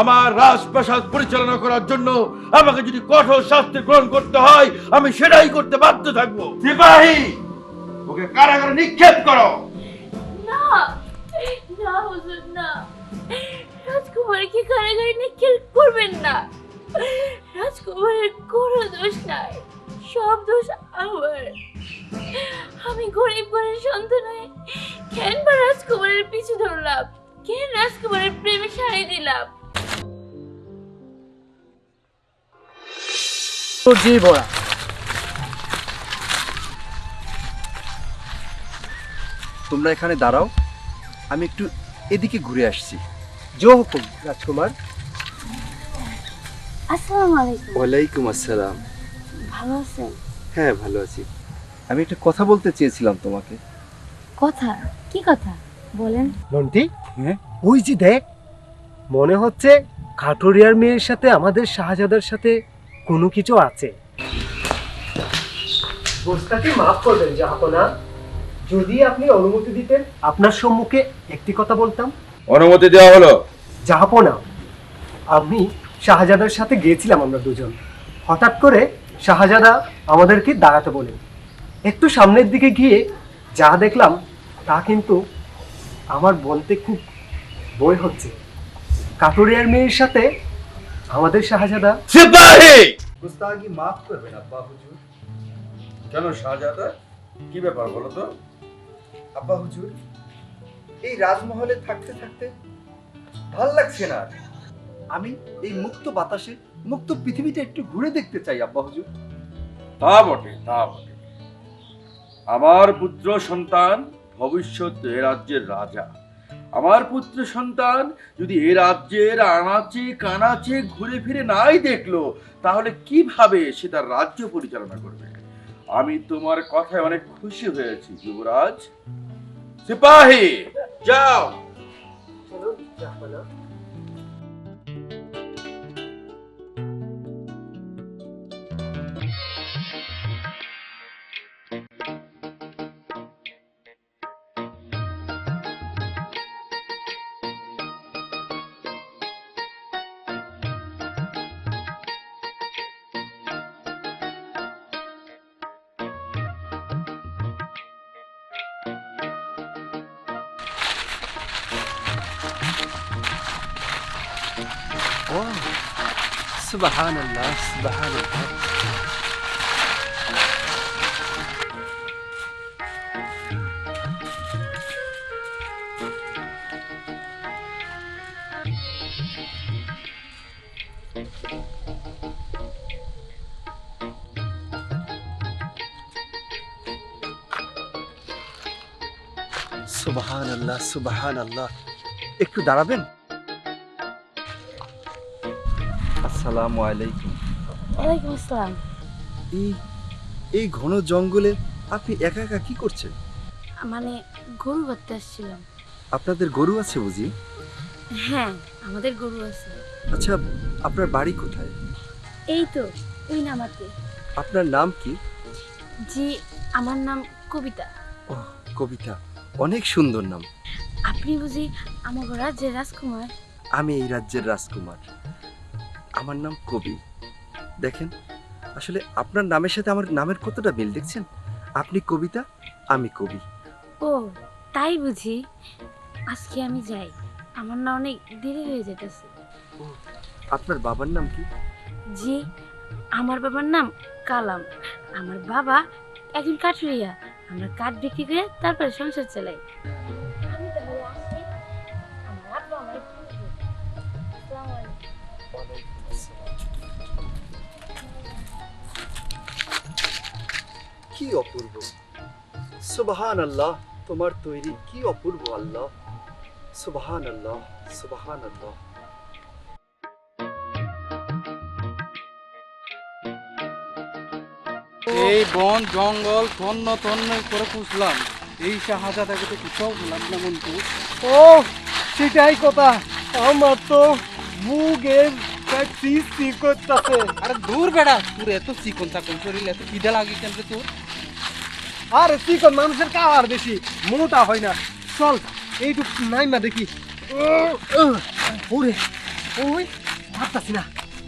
আমার রাজপ্রাসাদ পরিচালনা করার জন্য আমাকে যদি কঠোর শাস্তি গ্রহণ করতে হয় আমি সেটাই করতে বাধ্য থাকব। সিপাহী ওকে কারাগারে নিক্ষেপ করো। না না হুজুর না। রাজকুমারকে কারাগারে নিক্ষেপ করবেন না? রাজকুমারের কোনো দোষ নাই সব দোষ আমার। আমি গরিব ঘরের সন্তান হয়ে কেন বা রাজকুমারের পিছু ধরলাম? কেন রাজকুমারের প্রেমে সাড়ি দিলাম? জি বড়া। তোমরা এখানে দাঁড়াও আমি একটু এদিকে ঘুরে আসছি। জো হুকুম রাজকুমার। আসসালামু আলাইকুম। ওয়ালাইকুম আসসালাম। ভালো আছেন? হ্যাঁ ভালো আছি। আমি একটা কথা বলতে চেয়েছিলাম তোমাকে। কথা? কি কথা? বলেন। নন্টি হ্যাঁ? ওই যে দেখ মনে হচ্ছে কাঠুরিয়ার মেয়ের সাথে আমাদের শাহজাদার সাথে কোনো কিছু আছে। গোস্তাকে মাফ করবেন জাহাপনা। যদি আপনি অনুমতি দিতেন আপনার সম্মুখে একটি কথা বলতাম। অনুমতি দেওয়া হলো। জাহাপনা আমি শাহজাদার সাথে গিয়েছিলাম আমরা দুজন। হঠাৎ করে শাহজাদা আমাদেরকে দাঁড়াতে বলেন। একটু সামনের দিকে গিয়ে যা দেখলাম তা কিন্তু আমার বলতে খুব বই হচ্ছে। কাটুরিয়ার মেয়ের সাথে আমাদের শাহজাদা? সিপাহী গুস্তাগি মাফ করবেন আব্বা হুজুর। কেন শাহজাদা? কি ব্যাপার বলো তো? আব্বা হুজুর এই রাজমহলে থাকতে থাকতে ভালো লাগছে না। আমি এই মুক্ত বাতাসে মুক্ত পৃথিবীটা একটু ঘুরে দেখতে চাই আব্বা হুজুর। তা বটে তা বটে। আমার পুত্র সন্তান ভবিষ্যৎ এ রাজ্যের রাজা। আমার পুত্র সন্তান যদি এ রাজ্যের আনাচে কানাচে ঘুরে ফিরে নাই দেখল, তাহলে কীভাবে সে তার রাজ্য পরিচালনা করবে? আমি তোমার কথায় অনেক খুশি হয়েছি, যুবরাজ। সিপাহী, যাও। সুবহানাল্লাহ সুবহানাল্লাহ সুবহানাল্লাহ সুবহানাল্লাহ একটু দাঁড়াবেন? আসসালামু আলাইকুম। ওয়ালাইকুম আসসালাম। এই এই ঘন জঙ্গলে আপনি একা একা কি করছেন? মানে গরু বাঁধতে আসছিলাম। আপনাদের গরু আছে বুঝি? হ্যাঁ আমাদের গরু আছে। আচ্ছা আপনার বাড়ি কোথায়? এই তো ওই নামাতে। আপনার নাম কি? জি আমার নাম কবিতা। ও কবিতা অনেক সুন্দর নাম। আপনি বুঝি আমার রাজ্যের রাজকুমার? আমি এই রাজ্যের রাজকুমার। আমার নাম কবি। দেখেন আসলে আপনার নামের সাথে আমার নামের কতটা মিল দেখছেন? আপনি কবিতা আমি কবি। ও তাই বুঝি। আজকে আমি যাই। আমার না অনেক দেরি হয়ে যেতেছে আপনার বাবার নাম কি? জি আমার বাবার নাম কালাম। আমার বাবা একজন কাঠুরিয়া। আমরা কাঠ বিক্রি করে তারপরে সংসার চালাই। কি অপূর্ব? সুবহান আল্লাহ তোমার তৈরি কি অপূর্ব আল্লাহ? সুবহান আল্লাহ সুবহান আল্লাহ এই বন জঙ্গল তন্ন তন্ন করে পুষলাম। এই শাহজাদাকে তো কিছু বললাম না মন্টু। ও সেটাই কথা। আমার তো বুকের সৃষ্টি করতেছে। আরে দূর বেড়া তোর এত চিকন চাকন শরীর এত খিদে লাগে কেন তোর। আর চিকন মানুষের কাওয়ার বেশি? মোটা হয় না। চল এইটুক নাই না দেখি। ওরে ওই ভাবতাছি না।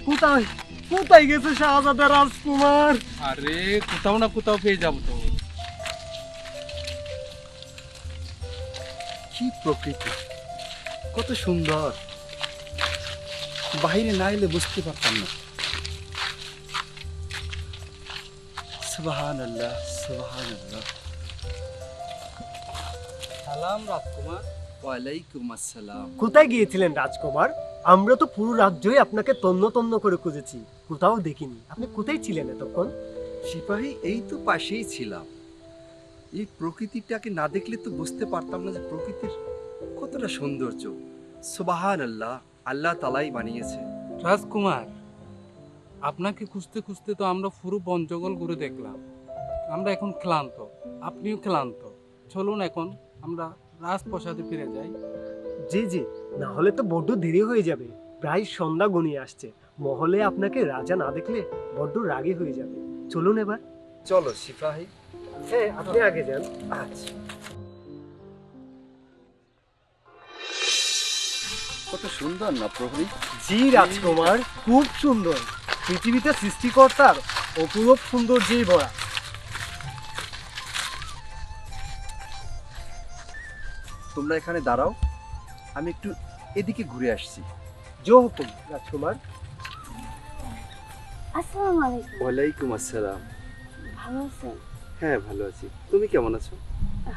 কোথায়? কোথায় গেছে শাহজাদা রাজকুমার? আরে কোথাও না কোথাও পেয়ে যাব তো। কি প্রকৃতি? কত সুন্দর। বাইরে না এলে বুঝতে পারতাম না। সুবাহান আল্লাহ সালাম রাজকুমার। ওয়ালাইকুম আসসালাম। কোথায় গিয়েছিলেন রাজকুমার? আমরা তো পুরো রাজ্যই আপনাকে তন্ন তন্ন করে খুঁজেছি। কোথাও দেখিনি। আপনি কোথায় ছিলেন এতক্ষণ? সিপাহী এই তো পাশেই ছিলাম। এই প্রকৃতিটাকে না দেখলে তো বুঝতে পারতাম না যে প্রকৃতির কতটা সৌন্দর্য। সুবাহান আল্লাহ আল্লাহ তালাই বানিয়েছে। রাজকুমার আপনাকে খুঁজতে খুঁজতে তো আমরা পুরো বন জঙ্গল ঘুরে দেখলাম। আমরা এখন ক্লান্ত। আপনিও ক্লান্ত। চলুন এখন আমরা রাজপ্রসাদে ফিরে যাই। জি জি। না হলে তো বড্ড দেরি হয়ে যাবে। প্রায় সন্ধ্যা গনিয়ে আসছে। মহলে আপনাকে রাজা না দেখলে বড্ড রাগে হয়ে যাবে। চলুন এবার। চলো সিপাহী। হ্যাঁ আপনি আগে যান। আচ্ছা। কত সুন্দর না প্রহরী? জি রাজকুমার। খুব সুন্দর। পৃথিবীতে সৃষ্টিকর্তার অপূরব সৌন্দর্যেই ভরা। তোমরা এখানে দাঁড়াও আমি একটু এদিকে ঘুরে আসছি। জো হুকুম রাজকুমার আসসালামু আলাইকুম। ওয়ালাইকুম আসসালাম। ভালো আছেন? হ্যাঁ ভালো আছি। তুমি কেমন আছো?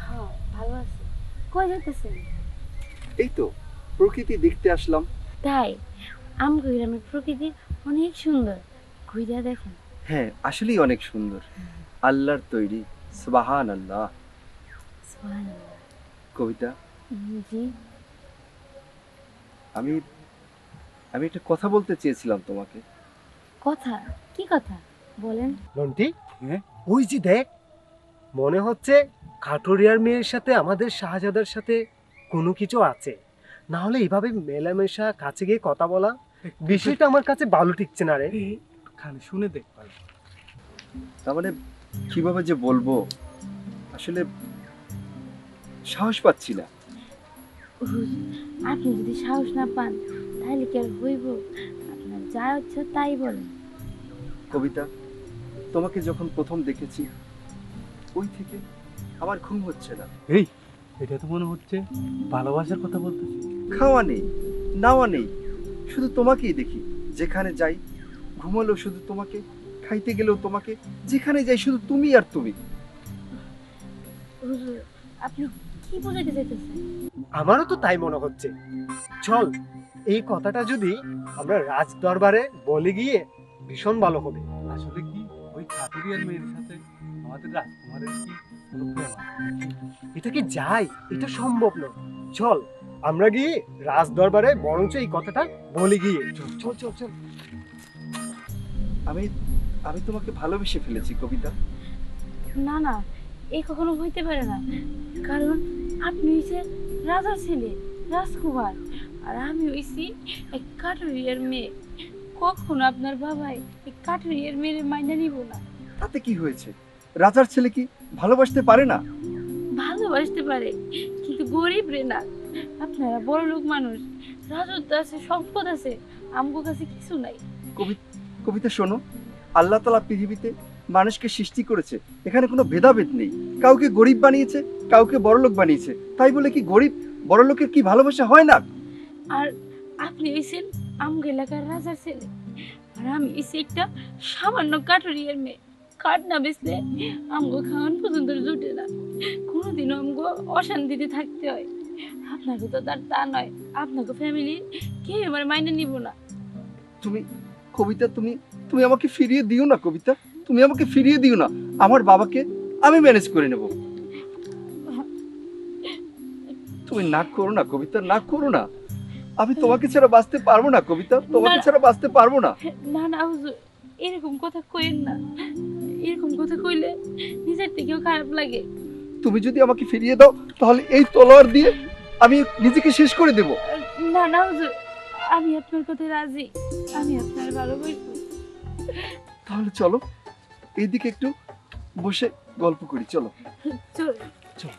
হ্যাঁ ভালো আছি। কই যেতেছেন এই তো প্রকৃতি দেখতে আসলাম। তাই আমগো গ্রামের প্রকৃতি অনেক সুন্দর। ঘুরে দেখুন। হ্যাঁ আসলেই অনেক সুন্দর। আল্লাহর তৈরি। সুবাহান আল্লাহ কবিতা? জি। আমি আমি একটা কথা বলতে চেয়েছিলাম তোমাকে। কথা? কি কথা? বলেন। নন্টি হ্যাঁ? ওই যে দেখ মনে হচ্ছে কাঠুরিয়ার মেয়ের সাথে আমাদের শাহজাদার সাথে কোনো কিছু আছে। না হলে এইভাবে মেলামেশা কাছে গিয়ে কথা বলা বিষয়টা আমার কাছে ভালো ঠিকছে না রে। খানে শুনে দেখ ভালো। তার মানে কীভাবে যে বলব আসলে সাহস পাচ্ছি না। আপনি যদি সাহস না পান তাহলে কি আর হইব? আপনার যা হচ্ছে তাই বলেন। কবিতা তোমাকে যখন প্রথম দেখেছি ওই থেকে আমার ঘুম হচ্ছে না। এই এটা তো মনে হচ্ছে ভালোবাসার কথা বলতেছি। খাওয়া নেই নাওয়া নেই। শুধু তোমাকেই দেখি যেখানে যাই ঘুমালেও শুধু তোমাকে খাইতে গেলেও তোমাকে যেখানে যাই শুধু তুমি আর তুমি। আপনি কি বোঝাতে চাইতেছেন? আমারও তো তাই মনে হচ্ছে। চল এই কথাটা যদি আমরা রাজ দরবারে বলে গিয়ে ভীষণ ভালো হবে। আসলে কি ওই খাতুরিয়ার মেয়ের সাথে আমাদের রাজকুমারের কি? এটা কি যাই এটা সম্ভব নয়। চল আমরা গিয়ে রাজ দরবারে বরঞ্চ এই কথাটা বলে গিয়ে চল চল চল চল। আমি আমি তোমাকে ভালোবেসে ফেলেছি কবিতা। না না এ কখনো হইতে পারে না। কারণ আপনি হইছে রাজার ছেলে রাজকুমার। আর আমি হইছি এক কাঠুরিয়ার মেয়ে। কখন আপনার বাবাই এই কাঠুরিয়ার মেয়ের মাইনা নিব না। তাতে কি হয়েছে? রাজার ছেলে কি ভালোবাসতে পারে না? ভালোবাসতে পারে কিন্তু গরিব রে না। আপনারা বড় লোক মানুষ। রাজত্ব আছে সম্পদ আছে আমগো কাছে কিছু নাই। কবি- কবিতা শোনো আল্লাহ তালা পৃথিবীতে মানুষকে সৃষ্টি করেছে। এখানে কোনো ভেদাভেদ নেই। কাউকে গরিব বানিয়েছে কাউকে বড়লোক বানিয়েছে। তাই বলে কি গরিব বড়লোকের কি ভালোবাসা হয় না? আর আপনি হইছেন আমগো এলাকার রাজার ছেলে। আর আমি হইছি একটা সামান্য কাঠুরিয়ার মেয়ে। কাঠ না বেচলে আমগো খাওয়ান পর্যন্ত জুটে না। কোনোদিনও আমগো অশান্তিতে থাকতে হয়। আপনাকে তো তার তা নয় আপনাকে ফ্যামিলির কেউ আমার মাইনে নিব না? তুমি কবিতা তুমি তুমি আমাকে ফিরিয়ে দিও না কবিতা। তুমি আমাকে ফিরিয়ে দিও না আমার বাবাকে আমি ম্যানেজ করে নেব। তুমি না করো না কবিতা না করো না। আমি তোমাকে ছাড়া বাঁচতে পারব না কবিতা। তোমাকে ছাড়া বাঁচতে পারব না। না না হুজুর এরকম কথা কইেন না। এরকম কথা কইলে নিজের থেকেও খারাপ লাগে। তুমি যদি আমাকে ফিরিয়ে দাও তাহলে এই তলোয়ার দিয়ে আমি নিজেকে শেষ করে দেব। না না হুজুর আমি আপনার কথায় রাজি। আমি আপনার ভালোবাসবো তাহলে চলো এইদিকে একটু বসে গল্প করি চলো। চলো। চল।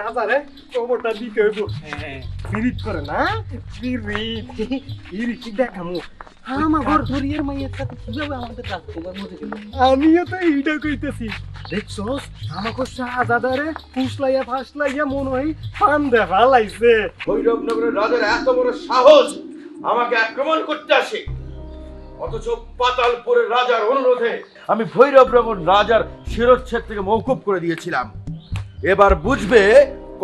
রাজা রে খবরটা দিতে হইব। পিরিত করে না পিরিত। পিরিত দেখামু? গেল? আমিও তো এইটা কইতেছি। দেখছস আমাকে শাহজাদারে ফুসলাইয়া ফাসলাইয়া মনে হয় পান দেখা লাইছে। ভৈরবনগরের রাজার এত বড় সাহস আমাকে আক্রমণ করতে আসে। অথচ পাতালপুরের রাজার অনুরোধে আমি ভৈরবনগর রাজার শিরচ্ছেদ থেকে মৌকুব করে দিয়েছিলাম। এবার বুঝবে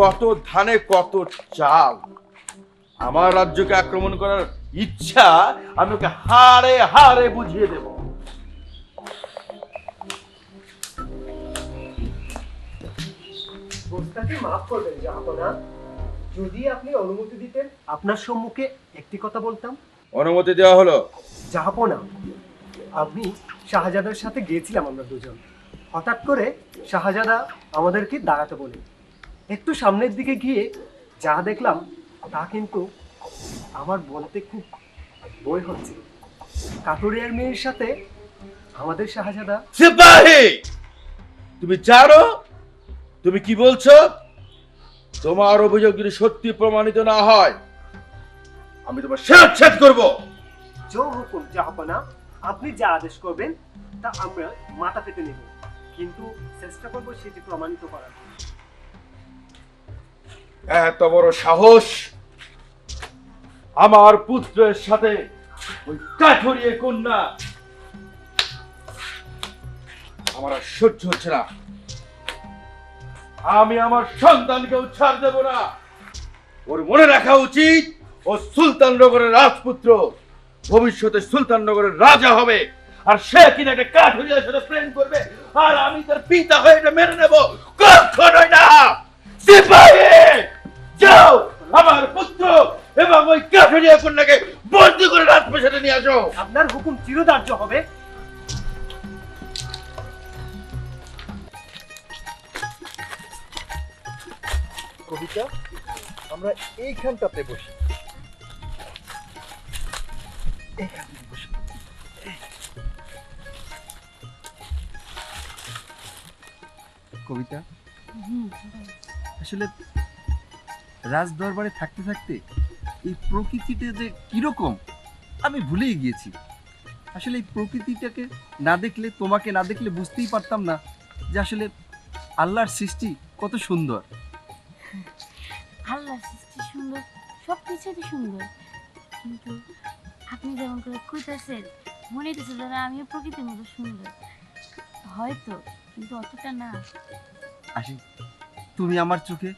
কত ধানে কত চাল। আমার রাজ্যকে আক্রমণ করার ইচ্ছা আমি ওকে হারে হারে বুঝিয়ে দেব। গোস্তাকে মাফ করবেন জাহাপনা যদি আপনি অনুমতি দিতেন আপনার সম্মুখে একটি কথা বলতাম। অনুমতি দেওয়া হলো। জাহাপনা আমি শাহজাদার সাথে গিয়েছিলাম আমরা দুজন। হঠাৎ করে শাহজাদা আমাদেরকে দাঁড়াতে বলে। একটু সামনের দিকে গিয়ে যা দেখলাম তা কিন্তু আমার বলতে খুব বই হচ্ছে। কাটুরিয়ার মেয়ের সাথে আমাদের শাহজাদা সিপাহী! তুমি জানো? তুমি কি বলছো? তোমার অভিযোগ যদি সত্যি প্রমাণিত না হয় আমি তোমার শিরচ্ছেদ করব। জো হুকুম জাহাপনা আপনি যা আদেশ করবেন তা আমরা মাথা পেতে নেব। কিন্তু চেষ্টা করব সেটি প্রমাণিত করার। এত বড় সাহস আমার পুত্রের সাথে ওই কাঠরিয়ে কন্যা। আমার আর সহ্য হচ্ছে না। আমি আমার সন্তানকেও ছাড় দেব না। ওর মনে রাখা উচিত, ও সুলতান নগরের রাজপুত্র। ভবিষ্যতে সুলতান নগরের রাজা হবে। আর সে কিনা একটা কাঠুরিয়ার সাথে প্রেম করবে, আর আমি তার পিতা হয়ে এটা মেনে নেব। কখনোই না। সিপাহী! যাও, আমার পুত্র! এবং ওই কাঠুরিয়া কন্যাকে বন্দি করে রাজপ্রাসাদে নিয়ে আসো। আপনার হুকুম চিরধার্য হবে। কবিতা আমরা এইখানটাতে বসি। এইখানটাতে বসি। কবিতা আসলে রাজ দরবারে থাকতে থাকতে এই প্রকৃতিটা যে কীরকম আমি ভুলেই গিয়েছি। আসলে এই প্রকৃতিটাকে না দেখলে তোমাকে না দেখলে বুঝতেই পারতাম না যে আসলে আল্লাহর সৃষ্টি কত সুন্দর। আল্লাহ সৃষ্টি সুন্দর সব কিছুই সুন্দর। কিন্তু আপনি যেমন করে কইতেছেন মনে হইতেছে যেন আমিও প্রকৃতির মতো সুন্দর। হয়তো কিন্তু অতটা না। আসি তুমি আমার চোখে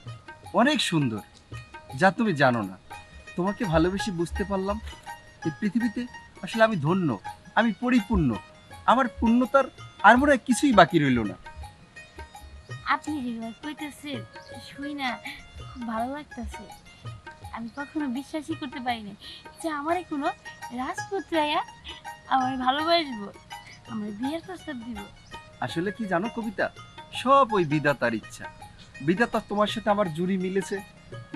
অনেক সুন্দর যা তুমি জানো না। তোমাকে ভালোবেসে বুঝতে পারলাম এই পৃথিবীতে আসলে আমি ধন্য আমি পরিপূর্ণ। আমার পূর্ণতার আর মনে হয় কিছুই বাকি রইল না। আপনি কইতেছেন শুই না খুব ভালো লাগতেছে। আমি কখনো বিশ্বাসই করতে পারি না যে আমার কোনো রাজপুত্র আয়া আমার ভালোবাসবো আমার বিয়ের প্রস্তাব দিব। আসলে কি জানো কবিতা? সব ওই বিধাতার ইচ্ছা। বিধাতা তোমার সাথে আমার জুড়ি মিলেছে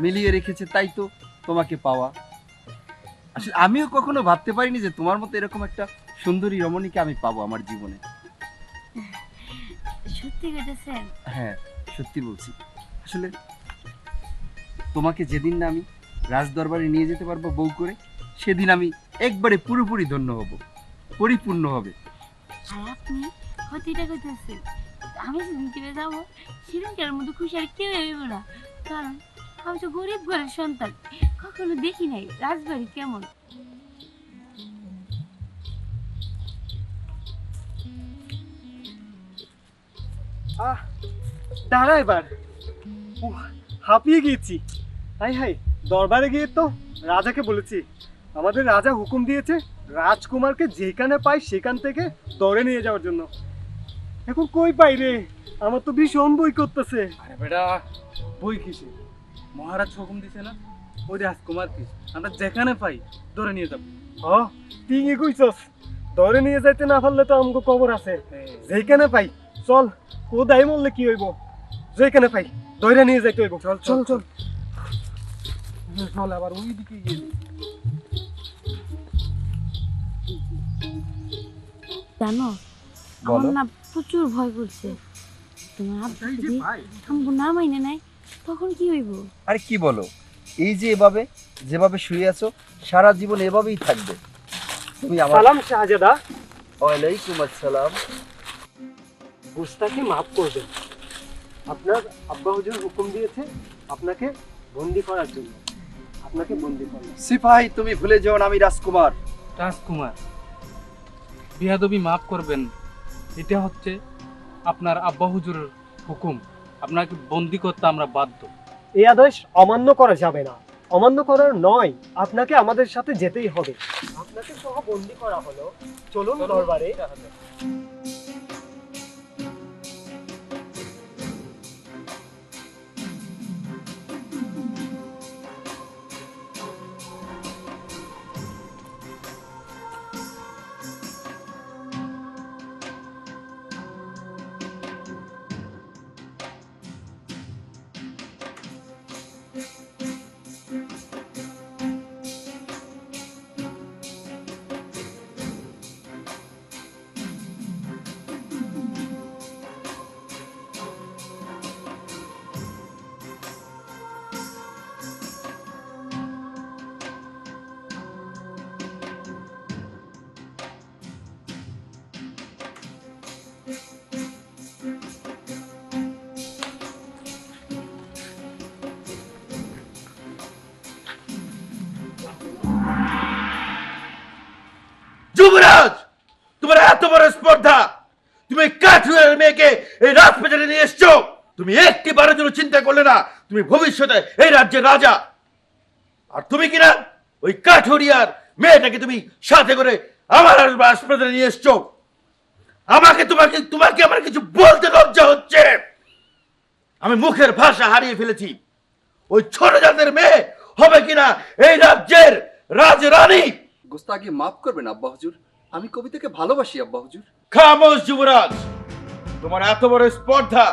মিলিয়ে রেখেছে তাই তো তোমাকে পাওয়া। আসলে আমিও কখনো ভাবতে পারিনি যে তোমার মতো এরকম একটা সুন্দরী রমণীকে আমি পাবো আমার জীবনে। সত্যি কইতেছেন হ্যাঁ সত্যি বলছি। আসলে তোমাকে যেদিন না আমি রাজ দরবারে নিয়ে যেতে পারব বউ করে সেদিন আমি একবারে পুরোপুরি ধন্য হব পরিপূর্ণ হবে। আর আপনি হয়তো এটা কইতেছেন আমি যেদিন কিনে যাব সেদিনকার মতো খুশি আর কেউ হইব না। কারণ আমি তো গরিব ঘরের সন্তান। কখনো দেখি নাই। রাজবাড়ি কেমন? আহ দাঁড়া এবার। হাঁপিয়ে গিয়েছি। হাই হাই দরবারে গিয়ে তো রাজাকে বলেছি। আমাদের রাজা হুকুম দিয়েছে রাজকুমারকে যেখানে পাই সেখান থেকে ধরে নিয়ে যাওয়ার জন্য। এখন কই পাই রে? আমার তো ভীষণ বই করতেছে। আরে বেটা বই কিসে? মহারাজ হুকুম দিছে না? ওই রাজকুমার কি আমরা যেখানে পাই ধরে নিয়ে যাব। হ ঠিকই কইছস। ধরে নিয়ে যাইতে না পারলে তো আমাকে খবর আছে। যেখানে পাই চল কোদাই মরলে কি হইব? যেখানে পাই ধরে নিয়ে যাইতে হইব। চল চল চল। চল আবার ওই দিকে গিয়ে। জানো আমার না প্রচুর ভয় করছে। তোমার আব্বু যদি আমগো না মাইনে নাই তখন কি হইব? আরে কি বলো? এই যে এভাবে যেভাবে শুয়ে আছো সারা জীবন এভাবেই থাকবে। তুমি আমার সালাম শাহজাদা। ওয়ালাইকুম আসসালাম। গুস্তাকে মাফ করবেন আপনার আব্বা হুজুর হুকুম দিয়েছে আপনাকে বন্দি করার জন্য। আপনাকে বন্দি করলাম সিপাহি তুমি ভুলে যেও না আমি রাজকুমার। রাজকুমার বিয়াদবি মাফ করবেন। এটা হচ্ছে আপনার আব্বা হুজুরের হুকুম। আপনাকে বন্দি করতে আমরা বাধ্য। এই আদেশ অমান্য করা যাবে না। অমান্য করার নয় আপনাকে আমাদের সাথে যেতেই হবে। আপনাকে সহ বন্দি করা হলো। চলুন দরবারে। যুবরাজ, তোমার এত বড় স্পর্ধা। তুমি কাঠুরের মেয়েকে এই রাজপ্রাসাদে নিয়ে এসছো। তুমি একটি বারের জন্য চিন্তা করলে না, তুমি ভবিষ্যতে এই রাজ্যের রাজা। আর তুমি কিনা ওই কাঠুরিয়ার মেয়েটাকে তুমি সাথে করে আমার রাজপ্রাসাদে নিয়ে এসছো। আমাকে তোমাকে তোমাকে আমার কিছু বলতে লজ্জা হচ্ছে। আমি মুখের ভাষা হারিয়ে ফেলেছি। ওই ছোট জাতের মেয়ে হবে কিনা এই রাজ্যের রাজরানী? মাফ করবেন, আব্বা হুজুর। আমি কবিতাকে ভালোবাসি, আব্বা হুজুর। খামোশ যুবরাজ, তোমার এত বড় স্পর্ধা,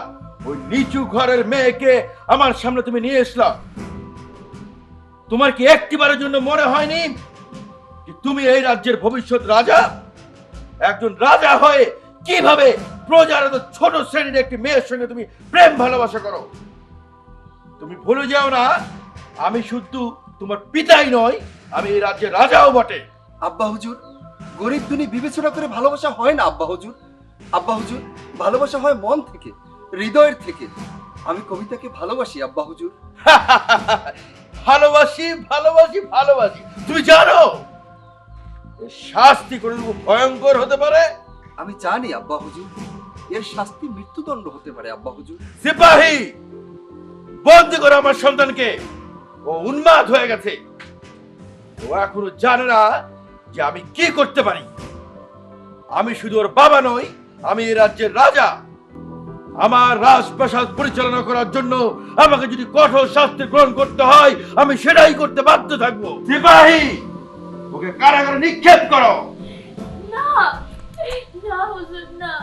ওই নিচু ঘরের মেয়েকে আমার সামনে তুমি নিয়ে তোমার কি একটিবারের জন্য মনে হয়নি যে তুমি এই রাজ্যের ভবিষ্যৎ রাজা? একজন রাজা হয়ে কীভাবে প্রজার ছোট শ্রেণির একটি মেয়ের সঙ্গে তুমি প্রেম ভালোবাসা করো? তুমি ভুলে যাও না, আমি শুধু তোমার পিতাই নয়, আমি এই রাজ্যের রাজাও বটে। আব্বা হুজুর গরিব দুনি বিবেচনা করে ভালোবাসা হয় না আব্বা হুজুর। আব্বা হুজুর ভালোবাসা হয় মন থেকে হৃদয়ের থেকে। আমি কবিতাকে ভালোবাসি আব্বা হুজুর। ভালোবাসি ভালোবাসি ভালোবাসি। তুমি জানো শাস্তি করে ভয়ঙ্কর হতে পারে। আমি জানি আব্বা হুজুর এর শাস্তি মৃত্যুদণ্ড হতে পারে আব্বা হুজুর। সিপাহী বন্দি করো আমার সন্তানকে। ও উন্মাদ হয়ে গেছে। ও এখনও জানে না যে আমি কি করতে পারি? আমি শুধু ওর বাবা নই, আমি এই রাজ্যের রাজা। আমার রাজপ্রাসাদ পরিচালনা করার জন্য আমাকে যদি কঠোর শাস্তি গ্রহণ করতে হয়, আমি সেটাই করতে বাধ্য থাকব। সিপাহী, ওকে কারাগারে নিক্ষেপ করো। না না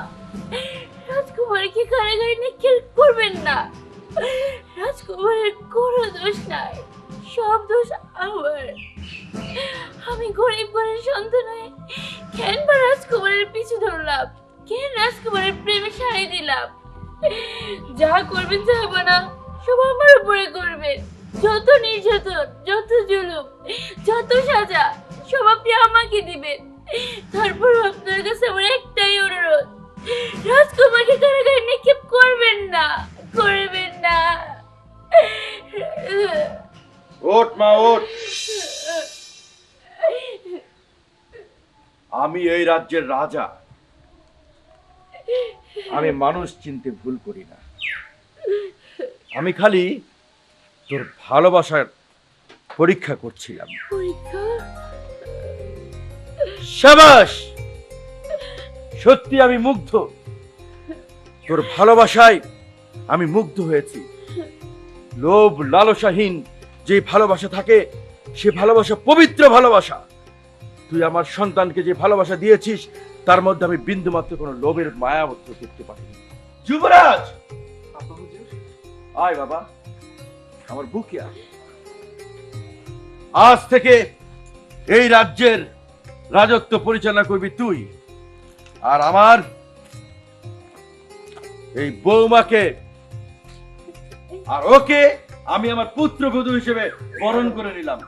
কারাগারে নিক্ষেপ করবেন না? রাজকুমারের কোনো দোষ নাই। সব দোষ আমার। আমি গরিব ঘরের সন্তান কেন বা রাজকুমারের পিছু ধরলাম? কেন রাজকুমারের প্রেমে সাড়ি দিলাম? যা করবেন চাইব না, সব আমার উপরে করবেন যত নির্যাতন, যত জুলুম, যত সাজা, সব আপনি আমাকে দিবেন। তারপর আপনার কাছে আমার একটাই অনুরোধ, রাজকুমারকে কারাগারে নিক্ষেপ করবেন না করবেন না। ওঠ মা ওঠ। আমি এই রাজ্যের রাজা। আমি মানুষ চিনতে ভুল করি না। আমি খালি তোর ভালোবাসার পরীক্ষা করছিলাম। সাবাস! সত্যি আমি মুগ্ধ। তোর ভালোবাসায় আমি মুগ্ধ হয়েছি। লোভ লালসাহীন যে ভালোবাসা থাকে, সে ভালোবাসা পবিত্র ভালোবাসা। তুই আমার সন্তানকে যে ভালোবাসা দিয়েছিস, তার মধ্যে আমি বিন্দুমাত্র কোনো লোভের মায়াবদ্ধ করতে পারিনি যুবরাজ! আয় বাবা, আমার বুকে আজ থেকে এই রাজ্যের রাজত্ব পরিচালনা করবি তুই আর আমার এই বৌমাকে আর ওকে আমি আমার পুত্র পুত্রবধূ হিসেবে বরণ করে নিলাম।